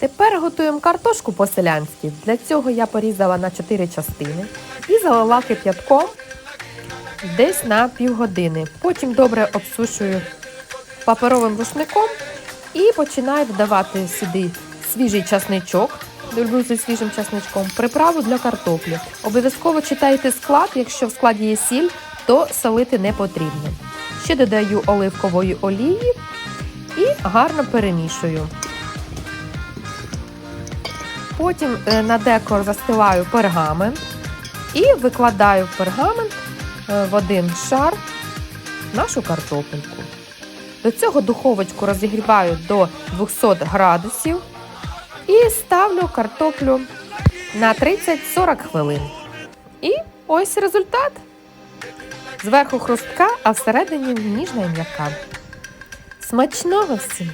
Тепер готуємо картошку по-селянськи. Для цього я порізала на 4 частини і залила кип'ятком десь на півгодини. Потім добре обсушую паперовим рушником і починаю додавати сюди свіжий часничок. Люблю зі свіжим часничком, приправу для картоплі. Обов'язково читайте склад, якщо в складі є сіль, то солити не потрібно. Ще додаю оливкової олії і гарно перемішую. Потім е, на декор застилаю пергамент і викладаю пергамент е, в один шар нашу картопельку. До цього духовочку розігріваю до 200 градусів і ставлю картоплю на 30-40 хвилин. І ось результат. Зверху хрустка, а всередині ніжна і м'яка. Смачного всім!